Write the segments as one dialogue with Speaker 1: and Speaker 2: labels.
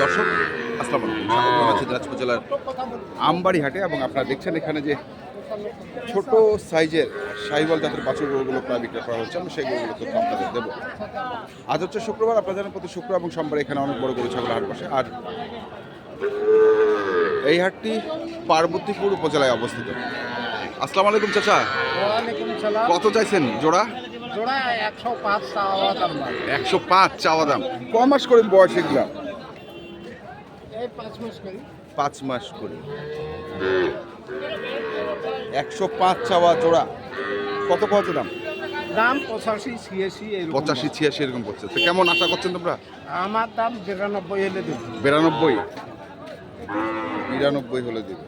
Speaker 1: দর্শক আসসালামু আলাইকুম। দিনাজপুর জেলার আমবাড়ি হাটে এবং আপনারা দেখছেন এখানে যে ছোট সাইজের সাইবল জাতের বাছুর গরুগুলো প্রায় বিক্রয় করা হচ্ছে। আমি সেই গরুগুলো তথ্য আপনাদের দেবো। আজ হচ্ছে শুক্রবার আপনারা জানেন প্রতি শুক্র এবং সোমবার এখানে অনেক বড় গরু ছাগল হাট বসে। আর এই হাটটি পার্বতীপুর উপজেলায় অবস্থিত। আসসালামু আলাইকুম চাচা। কত চাইছেন? জোড়া?
Speaker 2: জোড়া একশো পাঁচ চাওয়া দাম
Speaker 1: একশো পাঁচ চাওয়া দাম। ক মাস করে বয়স এগুলা?
Speaker 2: এই পাঁচ মাস করি।
Speaker 1: পাঁচ মাস করে। একশো পাঁচ চাওয়া জোড়া। কত কত দাম?
Speaker 2: দাম পঁচাশি ছিয়াশি এরকম
Speaker 1: পঁচাশি ছিয়াশি এরকম করছে তো কেমন আশা করছেন তোমরা?
Speaker 2: আমার দাম বিরানব্বই হলে দেবো।
Speaker 1: বিরানব্বই? বিরানব্বই হলে দেবে।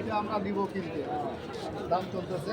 Speaker 2: এটা আমরা দিব কিনতে। দাম চলতেছে।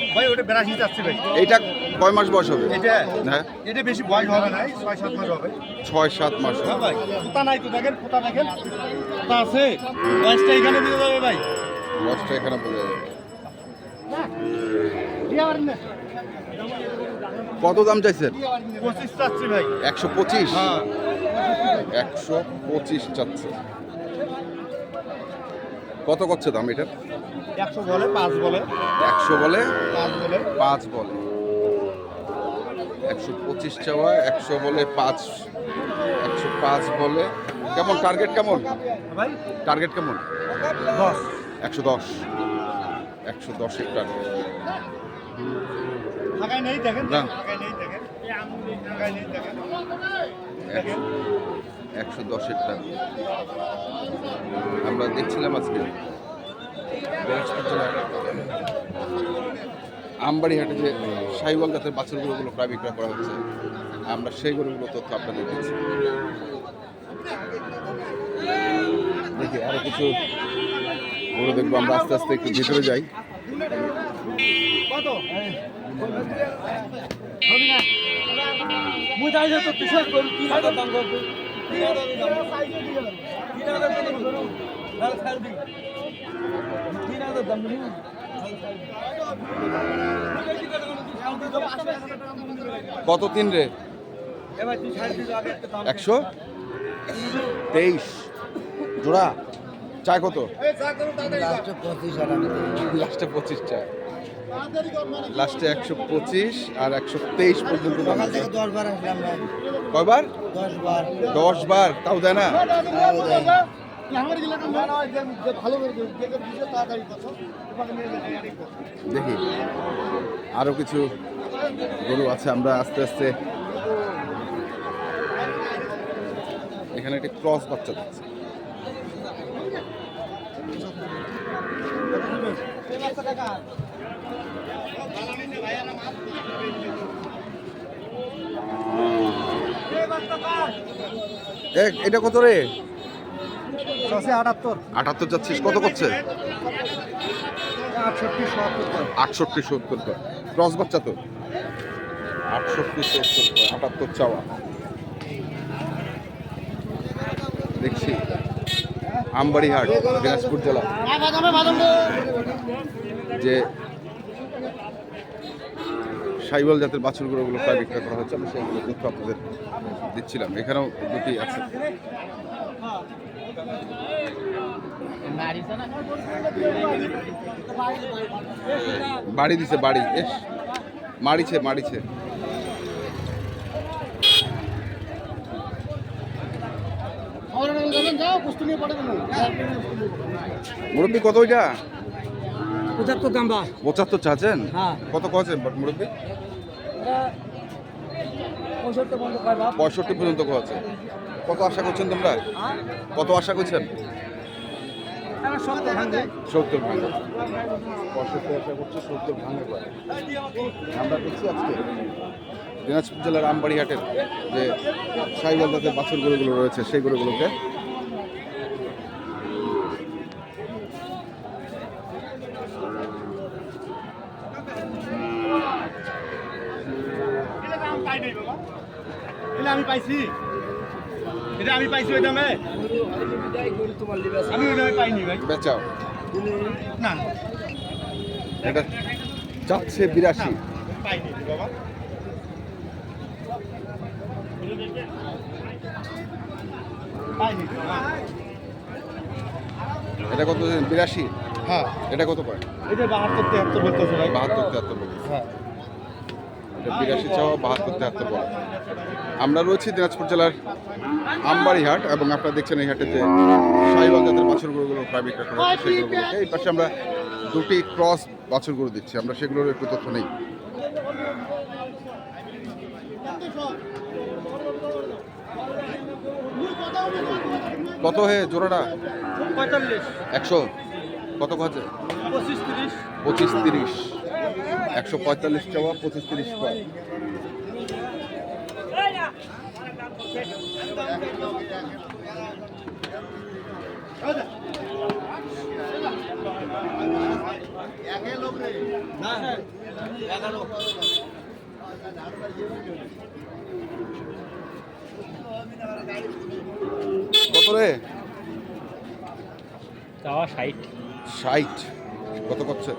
Speaker 2: ভাই ওটা বিরাশি যাচ্ছে ভাই।
Speaker 1: এইটা কয় মাস বয়স হবে?
Speaker 2: এটা
Speaker 1: হ্যাঁ।
Speaker 2: এটা বেশি বয়স হবে না ছয় সাত মাস হবে।
Speaker 1: ছয় সাত মাস হবে।
Speaker 2: ভাই পোতা নাই তো দেখেন পোতা দেখেন। পোতা আছে। বয়সটা এখানে দিয়ে যাবে ভাই।
Speaker 1: বয়সটা এখানে বোঝা যাবে। কত দাম চাইছেন?
Speaker 2: পঁচিশ চাচ্ছি ভাই।
Speaker 1: একশো পঁচিশ?
Speaker 2: হ্যাঁ।
Speaker 1: একশো পঁচিশ চাচ্ছে কত করছে দাম এটার
Speaker 2: একশো বলে পাঁচ বলে।
Speaker 1: একশো বলে?
Speaker 2: পাঁচ বলে।
Speaker 1: পাঁচ বলে। একশো পঁচিশ চাওয়া একশো বলে পাঁচ একশো পাঁচ বলে। কেমন টার্গেট কেমন?
Speaker 2: ভাই?
Speaker 1: টার্গেট কেমন?
Speaker 2: দশ।
Speaker 1: একশো দশ। একশো দশের টার্গেট
Speaker 2: নেই দেখেন।
Speaker 1: না।
Speaker 2: নেই দেখেন। নেই দেখেন।
Speaker 1: একশো দশের টার্গেট আমরা দেখছিলাম আজকে। আমবাড়ি হাটে যে সাইওয়াল জাতের বাছুর গরুগুলো প্রায় বিক্রয় করা হচ্ছে, আমরা সেই গরুগুলো তথ্য আপনাদের দিচ্ছি। দেখি, আরও কিছু গরু দেখব, আমরা আস্তে আস্তে একটু ভিতরে যাই।
Speaker 2: কত
Speaker 1: কত তিন রে? একশো? তেইশ। জোড়া? চায় কত? লাস্টে পঁচিশ চায়। লাস্টে একশো পঁচিশ আর একশো তেইশ পর্যন্ত কয়বার?
Speaker 3: দশ বার।
Speaker 1: তাও দেয় না?
Speaker 2: দেখে।
Speaker 1: আরও কিছু গরু আছে আমরা আস্তে আস্তে এখানে একটি ক্রস বাচ্চা এটা কত রে?
Speaker 2: আটাত্তর।
Speaker 1: আটাত্তর যাচ্ছিস কত করছে?
Speaker 2: আটষট্টি সত্তর
Speaker 1: ক্রস বাচ্চা তো। আটষট্টি সত্তর আটাত্তর চাওয়া। দেখছি। আমবাড়ি হাট দিনাজপুর জেলা। যে সাইবল জাতের বাছুরগুলোগুলো প্রায় বিক্রয় করা হচ্ছে, আমি সেইগুলো তথ্য আপনাদের দিচ্ছিলাম। এখানেও দুটি আছে। বাড়ি দিছে, বাড়ি। এস, মারিছে মারিছে। মুরব্বী কত ওইটা?
Speaker 3: পঁচাত্তর দাম বা
Speaker 1: পঁচাত্তর চাচ্ছেন?
Speaker 3: হ্যাঁ।
Speaker 1: কত কছেন মুরব্বী?
Speaker 3: পঁয়ষট্টি
Speaker 1: পর্যন্ত আছে কত আশা করছেন তোমরা? কত আশা করছেন?
Speaker 3: সত্তর
Speaker 1: ভাঙা। পঁয়ষট্টি আশা করছে সত্তর ভাঙা করে আমরা আজকে দিনাজপুর জেলার আমবাড়ি হাটের যে সাইবল জাতের বাছুর গরুগুলো রয়েছে সেই গরুগুলোকে
Speaker 2: এটা আমি পাইছি। এটা আমি পাইছি ওই দামে। আমি ওই দামে পাইনি ভাই।
Speaker 1: বেচাও।
Speaker 2: না।
Speaker 1: এটা যাচ্ছে বিরাশি।
Speaker 2: পাইনি বাবা।
Speaker 1: এটা কত বিরাশি?
Speaker 2: হ্যাঁ।
Speaker 1: এটা কত পায়
Speaker 2: এটা বাহাত্তর তিয়াত্তর বলতেছে ভাই।
Speaker 1: বাহাত্তর তেহাত্তর বলে
Speaker 2: হ্যাঁ।
Speaker 1: এটা বিরাশি চাওয়া বাহাত্তর তেহাত্তর বলে। আমরা রয়েছি দিনাজপুর জেলার আমবাড়ি হাট এবং আপনারা দেখছেন এই হাটে যে সাইবাল জাতের বাছুর গরুগুলো প্রায় বিক্রয় করা হচ্ছে সেই গরুগুলোকে এই পাশে আমরা দুটি ক্রস বাছুর গরু দিচ্ছি আমরা সেগুলোর একটু তথ্য নেই। কত হে জোড়াটা? একশো। কত আছে
Speaker 2: পঁচিশ তিরিশ।
Speaker 1: পঁচিশ তিরিশ। একশো পঁয়তাল্লিশ চাওয়া পঁচিশ তিরিশ কয় কত রে?
Speaker 3: চাওয়া ষাট।
Speaker 1: ষাট। কত করছে?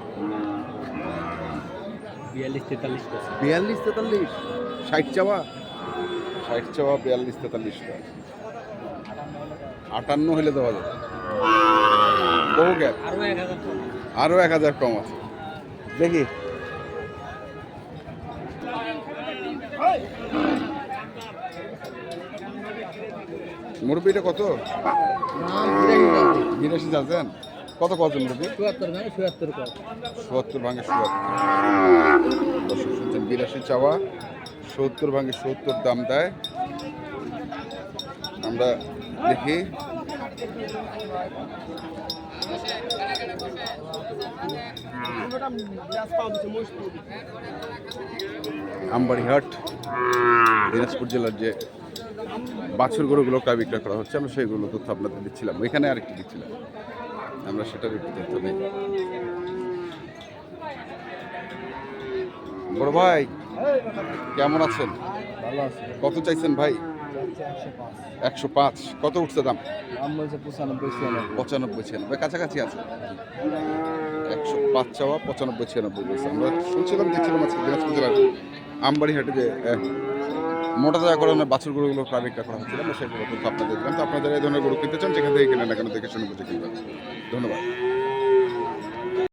Speaker 3: বিয়াল্লিশ তেতাল্লিশ
Speaker 1: বিয়াল্লিশ তেতাল্লিশ? ষাট চাওয়া? ষাট চাওয়া বিয়াল্লিশ তেতাল্লিশ টাকা। আটান্ন হলে দেওয়া যাবে। বহু গ্যাপ
Speaker 3: আরও এক হাজার
Speaker 1: আরও এক হাজার কম আছে। দেখি। মুরব্বিটা কত? বিরাশি যাচ্ছেন কত
Speaker 3: চুয়াত্তর কর।
Speaker 1: সত্তর ভাঙে সত্তর বিরাশি চাওয়া সত্তর ভাঙে সত্তর দাম দেয়। আমরা দেখি। আমবাড়িহাট দিনাজপুর জেলার যে বাছুর গরুগুলো প্রায় বিক্রয় করা হচ্ছে আমরা সেইগুলো তথ্য আপনাদের দিচ্ছিলাম। ওইখানে আরেকটি দিচ্ছিলাম। আমরা সেটার একটু তথ্য নেই। বড় ভাই কেমন আছেন? কত চাইছেন ভাই?
Speaker 3: একশো পাঁচ।
Speaker 1: কত উঠছে দাম?
Speaker 3: পঁচানব্বই ছিয়ানব্বই।
Speaker 1: কাছাকাছি আছে। একশো পাঁচ চাওয়া পঁচানব্বই ছিয়ানব্বই বলছে। আমরা শুনছিলাম দেখছিলাম আজকে দিনাজপুর জেলার আমবাড়ি হাটে যে মোটা জায়গা করানোর বাছুর গরুগুলো বিক্রয় করা হচ্ছিল আমরা সেগুলো তথ্য আপনাদের তো আপনাদের এই ধরনের গরু কিনতে চান যেখান থেকে কিনে না কেন দেখে শুনে বুঝে কিনবেন। ধন্যবাদ।